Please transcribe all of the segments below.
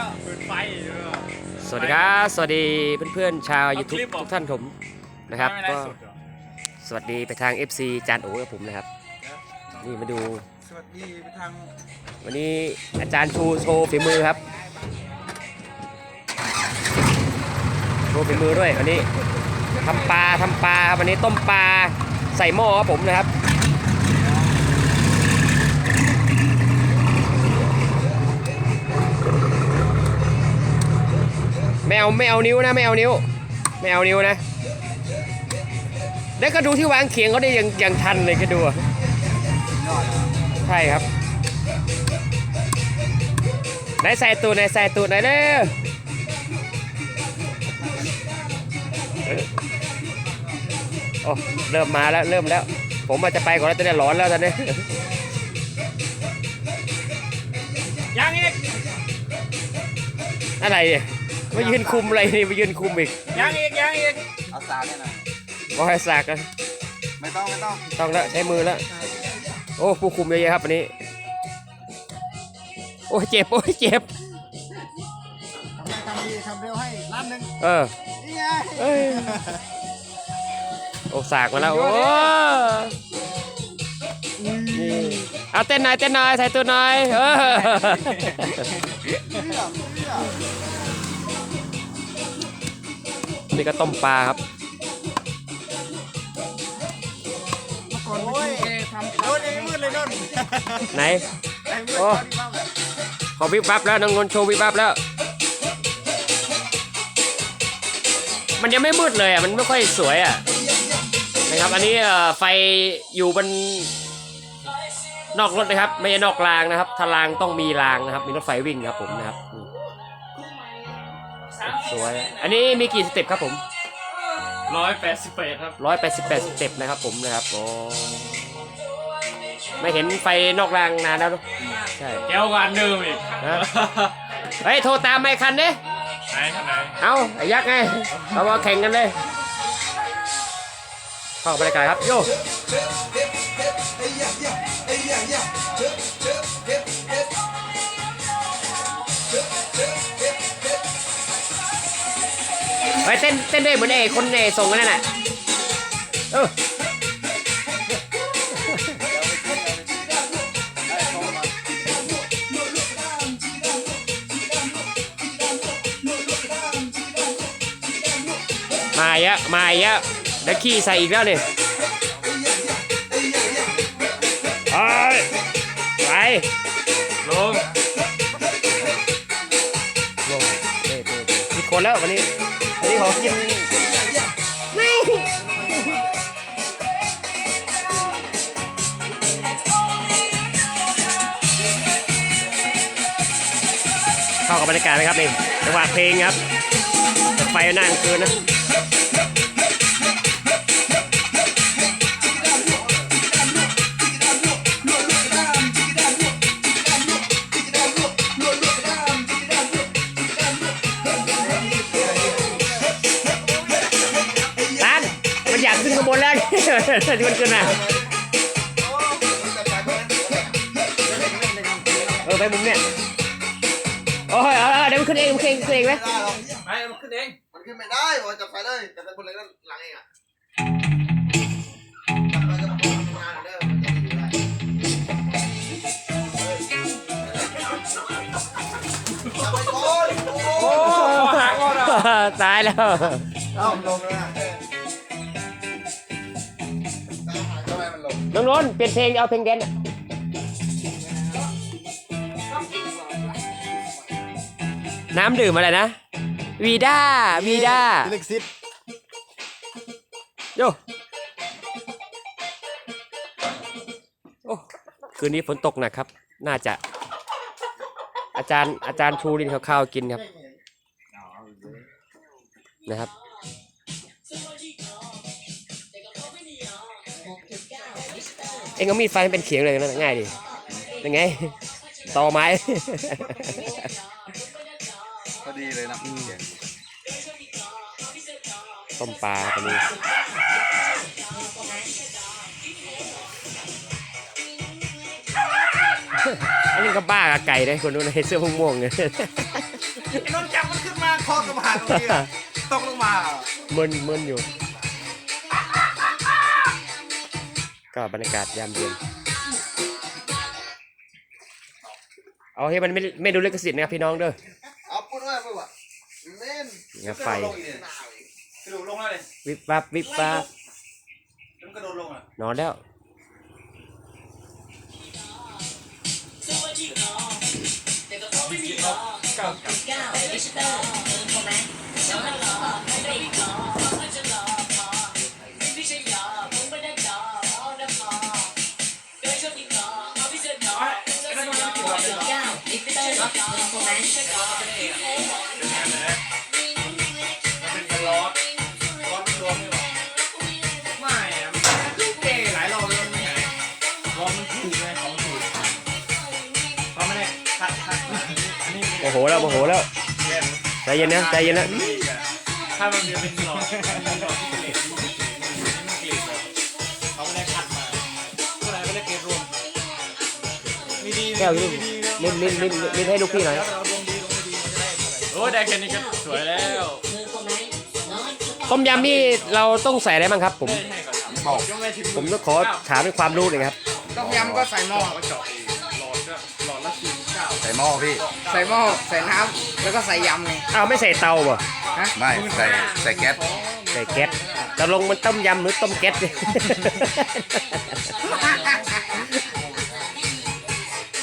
ก็เปิดไฟเออสวัสดีครับ สวัสดีเพื่อนๆชาว YouTube เอาคลิปเหรอทุกท่านผมนะครับไม่ได้ก็สุดเหรอสวัสดีไปทาง FC จานโอ๋กับผมนะครับ นี่มาดูสวัสดีไปทางวันนี้อาจารย์ชูโชว์ฝีมือครับ โชว์ฝีมือด้วยวันนี้ทำปลาทำปลาครับวันนี้ต้มปลาใส่หม้อครับผมนะครับ ไม่เอาไม่เอานิ้วนะไม่เอานิ้ว ไม่เอานิ้วนะ แล้วก็ดูที่วางเขียงเขาได้อย่างอย่างทันเลยก็ดูอะใช่ครับไหนใส่ตูดไหนใส่ตูดไหนอยเด้อโอ้เริ่มมาแล้วเริ่มแล้ว ผมอาจจะไปก่อนแล้วตอนนี้ร้อนแล้วตอนนี้ยังอีกอะไรเนี่ย มายืนคุมอะไรนี่มายืนคุมอีกยังอีกยังอีกเอาสาเนี่ยหน่อยบอกให้สากกันไม่ต้องไม่ต้องต้องแล้วใช้มือแล้วโอ้ผู้คุมเยอะๆครับวันนี้ โอ้ยเจ็บโอ้ยเจ็บทำไงทำดีทำเร็วให้ล้านหนึ่งเออนี่ไงเอ้ยโอ้สากมาแล้วโอ้นี่เอาเต้นหน่อยเต้นหน่อยใส่ตัวหน่อยเออ นี่ก็ต้มปลาครับก่อนโอ้ยทำโอ้ยยังมืดเลยนนท์ไหนไอ้มืดโอ้ ตอนที่บ้านแบบขอวิบวับแล้วน้องนนท์โชว์วิบวับแล้ว มันยังไม่มืดเลยอะมันไม่ค่อยสวยอะนะครับ อันนี้เอ่อไฟอยู่บนนอกรถนะครับ ไม่ใช่นอกรางนะครับถ้ารางต้องมีรางนะครับ มีรถไฟวิ่งครับผมนะครับนี่ สวย อันนี้มีกี่สเต็ปครับผมร้อยแปดสิบแปดครับร้อยแปดสิบแปดสเต็ปนะครับผมนะครับโอ้ไม่เห็นไฟนอกรางนานแล้วเนอะใช่ แก้วกว่าอันเดิมอีกฮะ เฮ้ยโทรตามไม่คันเด้ไหนท่านไหนเอาไอ้ยักษ์ไงเรามาแข่งกันเลย เข้าบรรยากาศครับโยไป เต้นเต้นด้วยเหมือนไอ้คนไอ้ส่งนั่นน่ะเออมาอีกแล้วมาอีกแล้วเดี๋ยวขี้ใส่อีกแล้วเนี่ยไปไปลงลงเต้เต้เต้ผิดคนแล้ววันนี้วันนี้ ขอกินไม่ เข้ากับบรรยากาศไหมครับนี่จังหวะเพลงครับไฟหน้ากลางคืนนะ ที่มันขึ้นมาเออไปมุมเนี่ยโอ้ยเออเออเดี๋ยวมันขึ้นเองมันขึ้นเองขึ้นเองไหมไม่ได้หรอกไปมันขึ้นเองมันขึ้นไม่ได้บอกจับไฟเลยจับไฟบนเลยนั่นหลังเองอะจับไฟก็ต้องทำงานเด้อมันจะอยู่ได้จับไปก่อนโอ้โอ้หางก่อนอะตายแล้ว เอ้าลงแล้ว นลงน้องนนท์เปลี่ยนเพลงเอาเพลงแดนซ์น้ำดื่มอะไรนะ วีด้า วีด้า เล็กซิดโยโอ้คืนนี้ฝนตกหนักครับ น่าจะ อาจารย์อาจารย์ชูรินเขาข้าวกินครับนะครับ เอ็งเอามีดฟันให้เป็นเขียงเลยนะง่ายดิยังไงต่อไม้พอดีเลยนะต้มปลาตัวนี้อันนี้ก็บ้ากับไก่เลยคนนู้นไอ้เสื้อม่วงๆเนี่ยไอ้นนท์จับมันขึ้นมาคอกระบาดตรงนี้อะตกลงมามึนมึนอยู่ ก็บรรยากาศยามเย็น เอาให้มันไม่ไม่ดูลิขสิทธิ์นะครับพี่น้องเด้อเอาพูดว่าพูดว่าเล่นนี่ครับไฟกระโดดลงแล้วเลยวิบวับวิบวับมันกระโดดลงอะนอนแล้วมันเป็นร้อนร้อนรวมไม่หรอไม่อะมันเก๋หลา ยรอบแล้วมันไม่หายร้อนมันถูกไงของถูกเขาไม่ได้คัดคัดอันนี้โมโหแล้วโมโหแล้วใจเย็นนะใจเย็นนะถ้ามันเป็นหลอดเป็นหลอนเหล็กเขาไม่ได้คัดมาก็เลยไม่ได้เกล็ดรวมมีดีแก้ วนี่ลิ้นลิ้นลิ้นลิ้นให้ลูกพี่หน่อยแล้วเราดวงดีดวงไม่ดีมันจะได้เท่าไหร่โอ้ยได้แค่นี้ก็สวยแล้วต้มยำนี่เราต้องใส่อะไรบ้างครับ ผมได้ให้ก่อนทำบอกยังไม่ถึงผมต้องขอถามเป็นความรู้หน่อยครับ ต้มยำก็ใส่หม้อก็เจาะเองหลอดก็หลอดละสี่เก้าใส่หม้อพี่ ใส่หม้อใส่น้ำแล้วก็ใส่ยำไงอ้าวไม่ใส่เตาบ่ฮะไม่ใส่ใส่แก๊สใส่แก๊สจะลงมันต้มยำหรือต้มแก๊สเนี่ย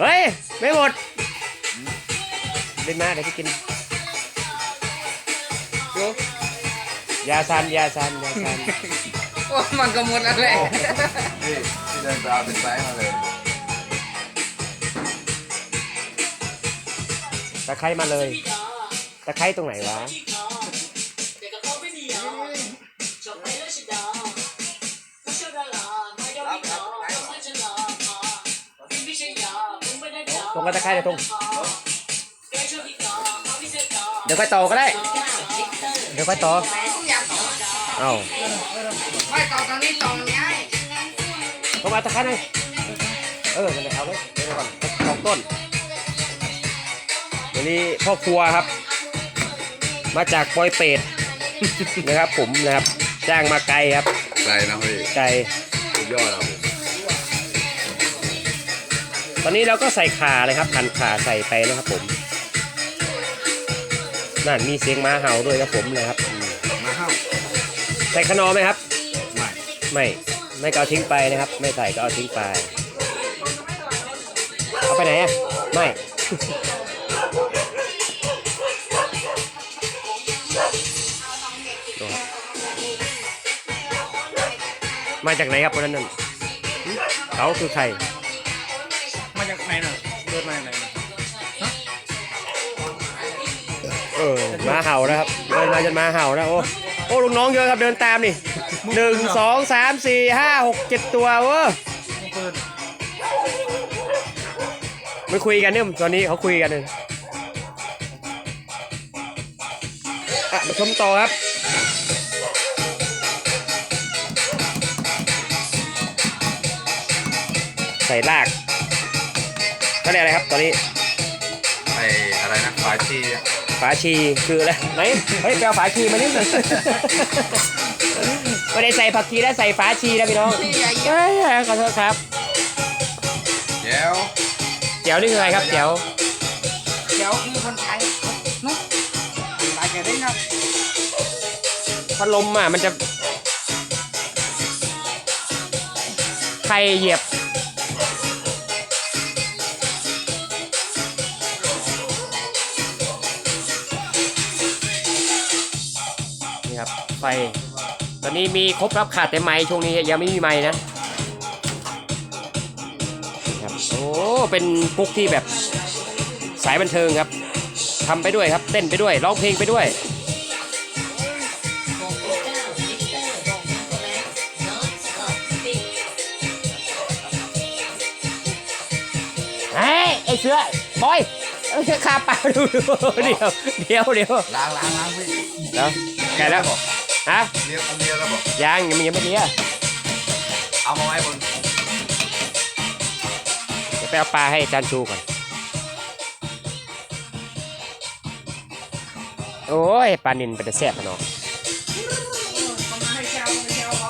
เฮ้ย ไม่หมดเป็นมาเดี๋ยวพี่กินดูยาซันยาซันยาซันโอ้มันก็หมดแล้วแหละพี่พี่เดินไปเอาเป็นไซส์มาเลยตะไคร้มาเลย ตะไคร้ตรงไหนวะ งกับตะไคร้เลยตรงเดี๋ยวค่อยต่อก็ได้ เดี๋ยวค่อยต่อเอ้าไม่ต่อตรงนี้ต่อนี้ตรงมาตะไคร้หน่อยเออมันเลยเอาไว้เดี๋ยวก่อนสองต้นวันนี้พ่อครัวครับ มาจากปอยเป็ดนะครับผมนะครับ จ้างมาไกลครับใส่นะพี่ไกลสุดยอดครับผมต อนนี้เราก็ใส่ข่าเลยครับหั่นข่าใส่ไปนะครับผมนั่นมีเสียงม้าเห่าด้วยครับผมนะครับอืมมาเข้าใส่ขนอไหมครับ ไม่ ไม่ไม่ก็เอาทิ้งไปนะครับ ไม่ใส่ก็เอาทิ้งไป เอาไปไหนอะไม่ดูครับมาจากไหนครับคนนั้นนั่นหึเขาคือใคร เออมาเห่านะครับเดินมาจนมาเห่านะโอ้โอ้ลูกน้องเยอะครับเดินตามนี่หนึ่งสองสามสี่ห้าหกเจ็ดตัวเว้ยไม่คุยกันเนี่ยตอนนี้เขาคุยกันเลยอะมาชมต่อครับใส่รากเขาเรียกอะไรครับตอนนี้ใส่อะไรนะฝาชี ฝาชีคืออะไรไหนเฮ้ยไปเอาฝาชีมานี่ไม่ได้ใส่ผักชีแล้วใส่ฝาชีนะพี่น้องเฮ้ยขอโทษครับแย้วแจ๋วนี่คืออะไรครับแจ๋วเดี๋ยวคือคนไทยนุ๊กตายแกได้นะพัดลมอะมันจะใครเหยียบ ตอนนี้มีครบรับขาดแต่ไม้ช่วงนี้ยังไม่มีไม้นะนี่ครับ โอ้ เป็นกุ๊กที่แบบสายบันเทิงครับทำไปด้วยครับ เต้นไปด้วย ร้องเพลงไปด้วยเฮ้ยไอเสือบอยเอ้ยขาเปล่าดูดูเดี๋ยวเดี๋ยวเดี๋ยวล้างล้างล้างพี่แล้วแกแล้ว ฮะเรียกอันเดียวแล้วบอกยังยังยังไม่เลี้ยเอามาไว้บนเดี๋ยวไปเอาปลาให้อาจารย์ชูก่อน โอ้ยปลานินเป็นแต่แซ่บอะเนาะเขามาให้แก้วให้แก้วเขา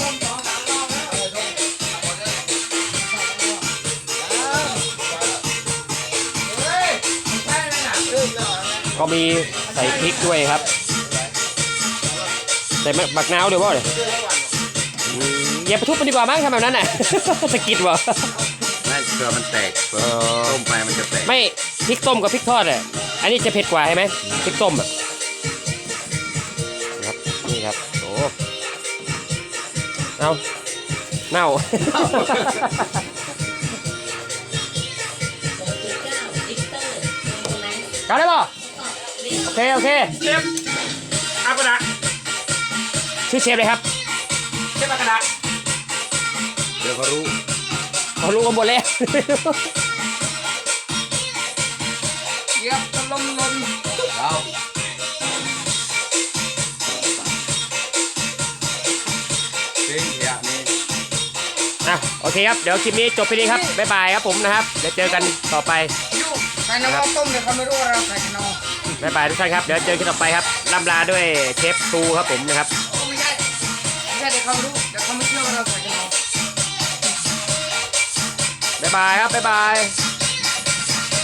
ต้มสองสามรอบแล้วเออต้มเฮ้ยมันใช่เลยน่ะเออเหรอก็มีใส่พริกด้วยครับ ใส่บักนาวด้วยบ่เนี่ยอืมอย่าไปทุบมันดีกว่ามั้งทำแบบนั้นน่ะ สะกิดวะไม่เกลือมันแตกเปิดต้มไปมันจะแตกไม่พริกต้มกับพริกทอดอะอันนี้จะเผ็ดกว่าใช่ไหมพริกต้มอะครับนี่ครับโอ้เอาเน่ากลับได้ป่ะโอเคโอเคเชฟอากระดาษ ชื่อเชฟเลยครับเชฟอากระดาษเดี๋ยวเขารู้เขารู้กันหมดแล้วเหยียบจะลมลนเราเพ่งขยะนี่อะโอเคครับเดี๋ยวคลิปนี้จบไปนี้ครับบ๊ายบายครับผมนะครับเดี๋ยวเจอกันต่อไปอยู่ใส่น้ำมันต้มเดี๋ยวเขาไม่รู้ว่าเราใส่ขนมบ๊ายบายทุกท่านครับเดี๋ยวเจอกันต่อไปครับล่ำลาด้วยเชฟตูครับผมนะครับ เดี๋ยวเขารู้เดี๋ยวเขาไม่เชื่อว่าเราใส่ขนบ๊ายบายครับบ๊ายบาย